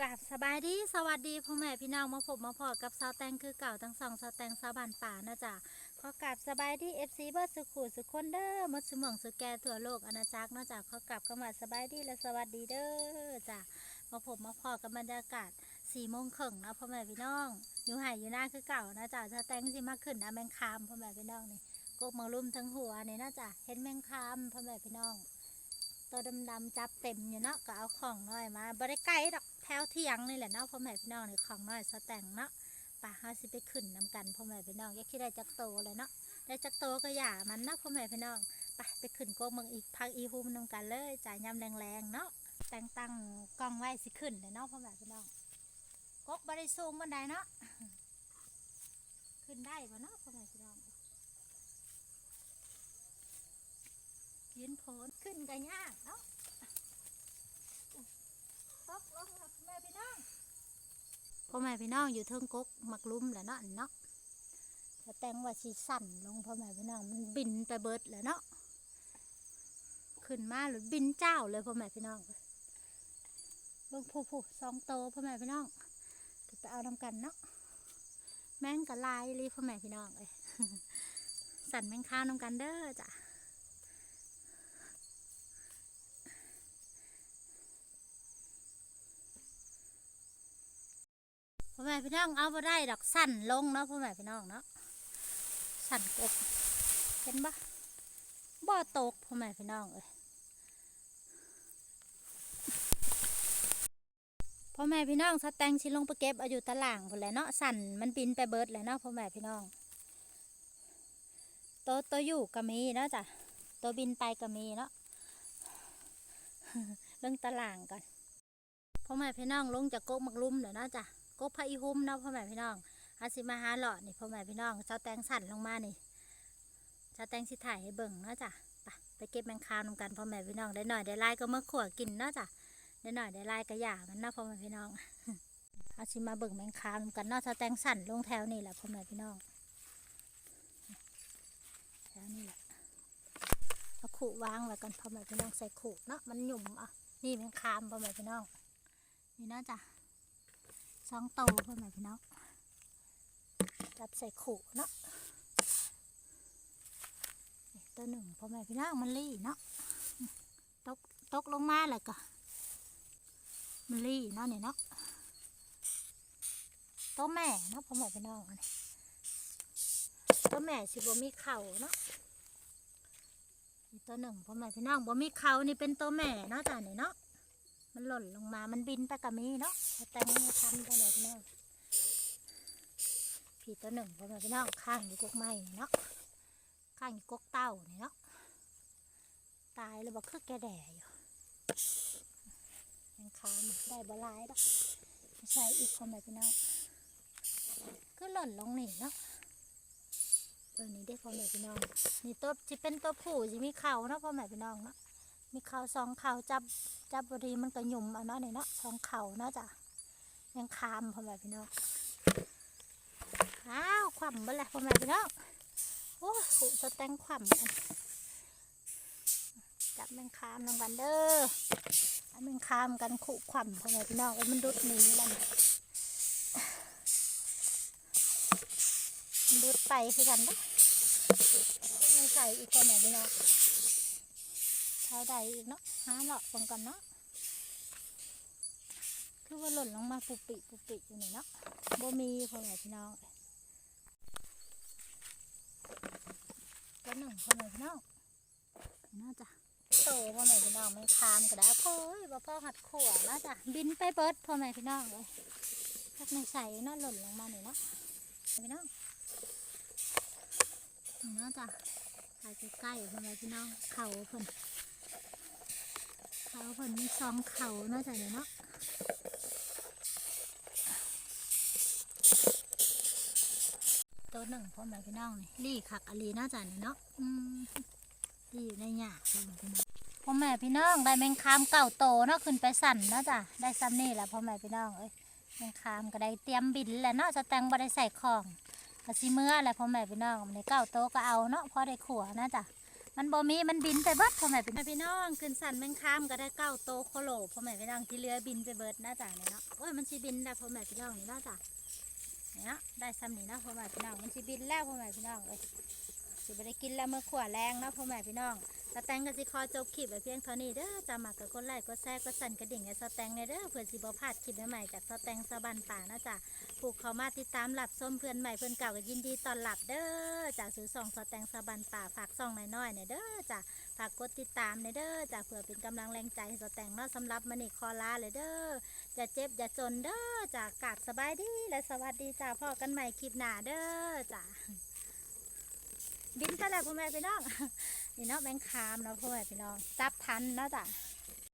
กราบสบายดีสวัสดีพ่อแม่พี่น้องมาพบมาพอกับสาวแตงคือเก่าทั้งสองสาวแตงสาวบานป่านะจ๊ะขอกราบสบายดีเอฟซีเบิร์สุขุสุคนเด้อมดสมองสุแกทั่วโลกอาณาจักรนะจ๊ะขอกราบคำว่าสบายดีและสวัสดีเด้อจ้ะมาพบมาพอกับบรรยากาศสี่โมงครึ่งนะพ่อแม่พี่น้องอยู่ไห่อยู่หน้าคือเก่านะจ๊ะสาวแตงสิมาขึ้นนะแมงคามพ่อแม่พี่น้องนี่กกมังลุ่มทั้งหัวนี่นะจ๊ะเห็นแมงคามพ่อแม่พี่น้อง ตัวดำๆจับเต็มอยู่เนาะก็เอาของน้อยมาบ่ได้ไกลดอก แถวเที่ยงนี่แหละเนาะพ่อแม่พี่น้องนี่ของน้อยสแตงเนาะป่าเฮาสิไปขึ้นนำกันพ่อแม่พี่น้องอยากคิดได้จักโตเลยเนาะได้จักโตก็อย่ามันเนาะพ่อแม่พี่น้องไปไปขึ้นโกเมืองอีกพักอีฮูมนำกันเลยจ่ายยำแรงๆเนาะแต่งตั้งกล้องไว้สิขึ้นเลยเนาะพ่อแม่พี่น้องกกบ่ได้สูงบันไดเนาะขึ้นได้บ่เนาะพ่อแม่พี่น้องยืนโผนขึ้นกันยากเนาะตกลงแล้วพ่อแม่พี่น้อง พ่อแม่พี่น้องอยู่เทิงกกมักลุ่มแหละเนาะเนาะแต่แต่งว่าสีสั่นลงพ่อแม่พี่น้องมันบินไปเบิดแหล้วเนาะขึ้นมาหรือบินเจ้าเลยพ่อแม่พี่น้องเบิ่งผู้ผู้สองโตพ่อแม่พี่น้องเดี๋ยวไปเอานำกันเนาะแม่งกะลายรีพ่อแม่พี่น้องเลยสั่นแมงข้าวนำกันเด้อจ้ะ อแม่พี่น้องเอาไปได้ดอกสั่นลงเนาะพ่อแม่พี่น้องเนาะสั่นกบเห็นปะบ่อตกพ่อแม่พี่น้องเอ้ยพ่อแม่พี่น้องสแตงชิลงไปเก็บอายู่ตะล่างพุ่นแหละเนาะสั่นมันบินไปเบิดแหล้วเนาะพ่อแม่พี่น้องโตัวตัวอยู่ก็มีเนาะจ้ะโตบินไปก็มีเนาะเรื่องตะล่างก่อนพ่อแม่พี่น้องลงจากโกกมักลุ่มเลยเนาะจ้ะ กบพระอีหุ่มเนาะพ่อแม่พี่น้องอาสิมาหาหลอดนี่พ่อแม่พี่น้องเจ้าแตงสั่นลงมานี่เจ้าแตงสิถ่ายให้เบิ่งเนาะจ้ะไปไปเก็บแมงคาวนำกันพ่อแม่พี่น้องได้หน่อยได้ลายก็เมื่อขวกินเนาะจ้ะได้หน่อยได้ลายก็อย่ามันเนาะพ่อแม่พี่น้องอาสิมาเบิ่งแมงคาวนำกันเนาะเจ้าแตงสั่นลงแถวนี่แหละพ่อแม่พี่น้องแถวนี่แหละเอาขู่วางไว้กันพ่อแม่พี่น้องใส่ขู่เนาะมันหยุ่มอะนี่แมงคามพ่อแม่พี่น้องนี่เนาะจ้ะ สองโตเพื่อนแม่พี่น้องจับใส่ขู่เนาะตัวหนึ่งพ่อแม่พี่น้องมันรี่เนาะตกตกลงมาเลยก็มันรี่เนาะเนี่ยเนาะตัวแม่เนาะพ่อแม่พี่น้องอันนี้ตัวแม่สิบ่มีเข่าเนาะตัวหนึ่งพ่อแม่พี่น้องบ่มีเข่านี่เป็นตัวแม่เนาะจ้ะนี่ยเนาะ มันหล่นลงมา มันบินไปกับมีเนาะแต่งทำกันแบบนี้ผีตัวหนึ่งพ่อแม่พี่น้องข้างอยู่กกไม่เนาะ ข้างอยู่กกเต้านี่เนาะ ตายเลยบอกคือแกแด่อยู่ ยังคามได้บลายดอกไม่ใช่อีกพ่อแม่พี่น้องคือหล่นลงนี่เนาะเออนี่ได้พอแม่พี่น้อง นี่ตัวจะเป็นตัวผู้จะมีเข่าเนาะพอแม่พี่น้องเนาะ มีเข่าสองเข่าจับจับบดีมันก็หยุ่มเอันนั้นนี่เนาะสองเข่าเนาะจ้ะยังคามพ่อแม่พี่น้องอ้าวขวัญไปเลยพ่อแม่พี่น้องโอ้ขู่สแตงขวัญจับแมงคามลงกันเด้อเอาแมงคามกันขู่ขวัญพ่อแม่พี่น้องเอ้มันดุดหนีมันดุดไปคือกันเนาะไม่ใส่อีกพ่อแม่พี่น้อง ท่าใดอีกเนาะหาหลอกฟังกันเนาะคือว่าหล่นลงมาปุปิปุปิอยู่นี่เนาะบ่มีพ่อแม่พี่น้องก็หนึ่งพ่อแม่พี่น้องน่าจะโตพ่อแม่พี่น้องไม่คามก็ได้โอ้ยบ่พ่อหัดขัวเนาะจ้ะบินไปเบิดพ่อแม่พี่น้องเลยทักในใส่เนาะหล่นลงมาหนี่เนาะพี่น้องเนาะจ้ะถ่าใกล้ๆพ่อแม่พี่น้องเข่าเพิ่น เขาเพิ่นมีซองเขาเนาะจ้ะเนาะตัวหนึ่งพ่อแม่พี่น้องนี่ลี่ขักอลีเนาจะเนี่เนาะอืมลี่อยู่ในหญ้าพ่อแม่พี่น้องได้แมงคามเก่าโตเนาะขึ้นไปสั่นเนาะจ้ะได้ซ้ำนี่แหละพ่อแม่พี่น้องเอ้ยแมงคามก็ได้เตรียมบินแล้วเนาะจะแต่งบ่ได้ใส่ของกระสิเมื่อแหละพ่อแม่พี่น้องในเก่าโตก็เอาเนาะพอได้ขัวนะจ้ะ มันบ่มีมันบินไปเบิดพ่อแม่พี่น้องขึ้นสันแมงคามก็ได้เก้าโตโคโลพ่อแม่พี่น้องที่เรือบินไปเบิดนะจ๊ะเนี่ยเนาะโอ้ยมันชิบินได้พ่อแม่พี่น้องนี่นาะจ๊ะเนี่ยเนาะได้ซ้ำนี่นะพ่อแม่พี่น้องมันชิบินแล้วพ่อแม่พี่น้องเอ้ยสิไปได้กินแล้วเมื่อขวาแรงนะพ่อแม่พี่น้อง สแตงก็สิขอจบคลิปไว้เพียงเท่านี้เด้อจะมากกับกดไลค์กดแชร์กดสั่นกระดิ่งให้สแตงในเด้อเพื่อสิบ่พลาดคลิปใหม่ๆจากสแตงสะบันป่านะจ๊ะผูกเขามาติดตามหลับส้มเพื่อนใหม่เพื่อนเก่าก็ยินดีตอนรับเด้อจากซื้อซองสแตงสะบันป่าฝากซองน้อยๆเนี่ยเด้อจ้ะฝากกดติดตามเนี่ยเด้อจ้ะเพื่อเป็นกำลังแรงใจให้สแตงเนาะสำหรับมันนี่คอลาเลยเด้ออย่าเจ็บอย่าจนเด้อจ้ะกาบสบายดีและสวัสดีจ้ะพ่อกันใหม่คลิปหน้าเด้อจ้ะบินไปแล้วพ่อแม่พี่น้อง นี่เนาะแบงคามเนาะพ่อนพี่น้องจับทันเนาะจ้ะ